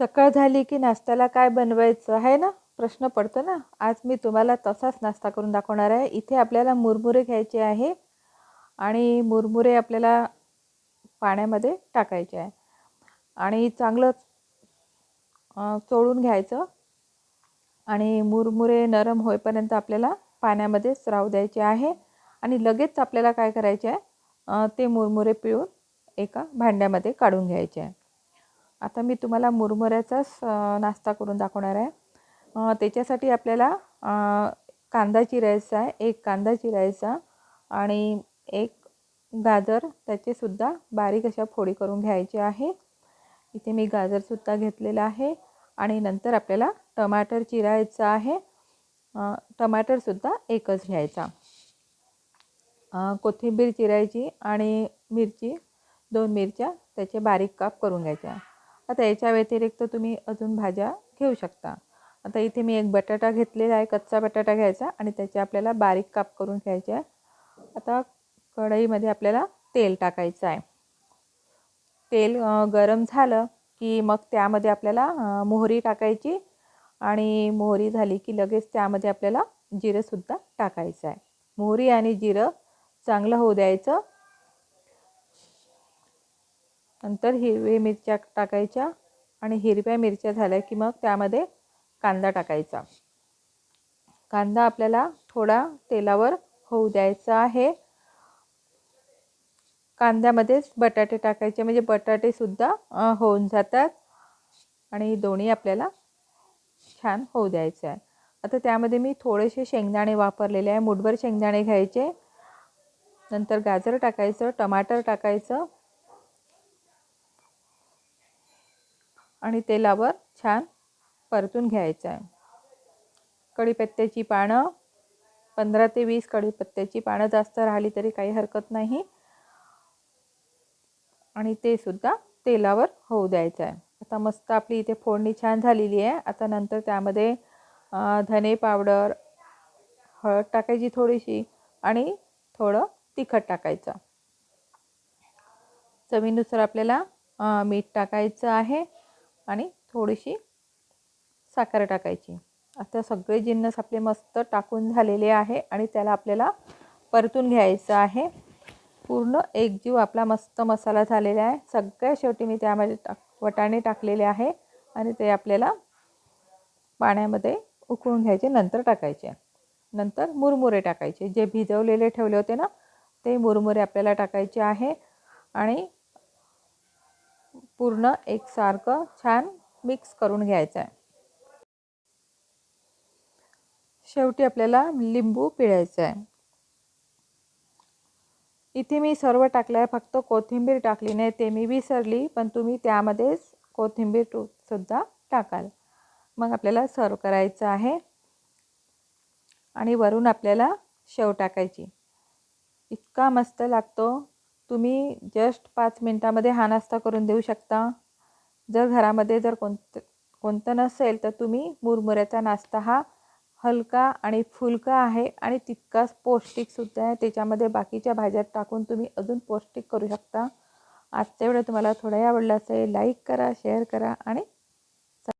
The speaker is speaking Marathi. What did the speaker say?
सकाळ झाली की नाश्त्याला काय बनवायचं? आहे ना? प्रश्न पडतो ना? आज मी तुम्हाला तसाच नाश्ता करून दाखवणार आहे. इथे आपल्याला मुरमुरे घ्यायचे आहे आणि मुरमुरे आपल्याला पाण्यामध्ये टाकायचे आहे. आणि चांगलं चोळून घ्यायचं आणि मुरमुरे नरम होईपर्यंत आपल्याला पाण्यामध्ये स्राव द्यायचे आहे. आणि लगेच आपल्याला काय करायचे आहे? ते मुरमुरे पिळून एका भांड्यामध्ये काढून घ्यायचे आहे. आता मी तुम्हाला मुरमुऱ्याचाच नाश्ता करून दाखवणार आहे. त्याच्यासाठी आपल्याला कांदा चिरायचा आहे एक कांदा चिरायचा आणि एक गाजर त्याचेसुद्धा बारीक अशा फोडी करून घ्यायचे आहे. इथे मी गाजरसुद्धा घेतलेलं आहे आणि नंतर आपल्याला टमाटर चिरायचं आहे. टमाटरसुद्धा एकच घ्यायचा. कोथिंबीर चिरायची आणि मिरची दोन मिरच्या त्याचे बारीक काप करून घ्यायच्या आता याच्या व्यतिरिक्त तुम्ही अजून भाज्या घेऊ शकता. आता इथे मी एक बटाटा घेतलेला आहे कच्चा बटाटा घ्यायचा आणि त्याचे आपल्याला बारीक काप करून घ्यायचे आहे. आता कढईमध्ये आपल्याला तेल टाकायचं आहे. तेल गरम झालं की मग त्यामध्ये आपल्याला मोहरी टाकायची आणि मोहरी झाली की लगेच त्यामध्ये आपल्याला जिरंसुद्धा टाकायचं आहे. मोहरी आणि जिरं चांगलं होऊ द्यायचं. नंतर हिरवे मिरच्या टाकायच्या आणि हिरव्या मिरच्या झाल्या की मग त्यामध्ये कांदा टाकायचा. कांदा आपल्याला थोडा तेलावर होऊ द्यायचा आहे. कांद्यामध्येच बटाटे टाकायचे म्हणजे बटाटेसुद्धा होऊन जातात. आणि दोन्ही आपल्याला छान होऊ द्यायचं आहे. आता त्यामध्ये मी थोडेसे शेंगदाणे वापरलेले आहे. मुठभर शेंगदाणे घ्यायचे. नंतर गाजर टाकायचं टमाटर टाकायचं आणि तेलावर छान परतून घ्यायचं आहे. कढीपत्त्याची पानं पंधरा ते वीस कढीपत्त्याची पानं जास्त राहिली तरी काही हरकत नाही. आणि ते सुद्धा तेलावर होऊ द्यायचं आहे. आता मस्त आपली इथे फोडणी छान झालेली आहे. आता नंतर त्यामध्ये धने पावडर हळद टाकायची थोडीशी आणि थोडं तिखट टाकायचं. चवीनुसार आपल्याला मीठ टाकायचं आहे. आणि थोडीशी साखर टाकायची. आता सगळे जिन्नस आपले मस्त टाकून झालेले आहे आणि त्याला आपल्याला परतून घ्यायचं आहे. पूर्ण एकजीव आपला मस्त मसाला झालेला आहे. सगळ्या शेवटी मी त्यामध्ये टाक वटाणे टाकलेले आहे आणि ते आपल्याला पाण्यामध्ये उकळून घ्यायचे नंतर टाकायचे. नंतर मुरमुरे टाकायचे. जे भिजवलेले ठेवले होते ना ते मुरमुरे आपल्याला टाकायचे आहे. आणि पूर्ण एकसारखं छान मिक्स करून घ्यायचं आहे शेवटी आपल्याला लिंबू पिळायचं आहे इथे मी सर्व टाकलं आहे फक्त कोथिंबीर टाकली नाही ते मी विसरली पण तुम्ही त्यामध्येच कोथिंबीर टू सुद्धा टाकाल. मग आपल्याला सर्व करायचं आहे. आणि वरून आपल्याला शेव टाकायची. इतका मस्त लागतो. तुम्ही जस्ट पाच मिनटामध्ये हा नाश्ता करून देऊ शकता. जर घरामध्ये जर कोणतं कोणतं नसेल तर तुम्ही मुरमुऱ्याचा नाश्ता हा हलका आणि फुलका आहे आणि तितकाच पौष्टिकसुद्धा आहे. त्याच्यामध्ये बाकीच्या भाज्या टाकून तुम्ही अजून पौष्टिक करू शकता. आजचा व्हिडिओ तुम्हाला थोडाही आवडला असेल लाईक करा शेअर करा आणि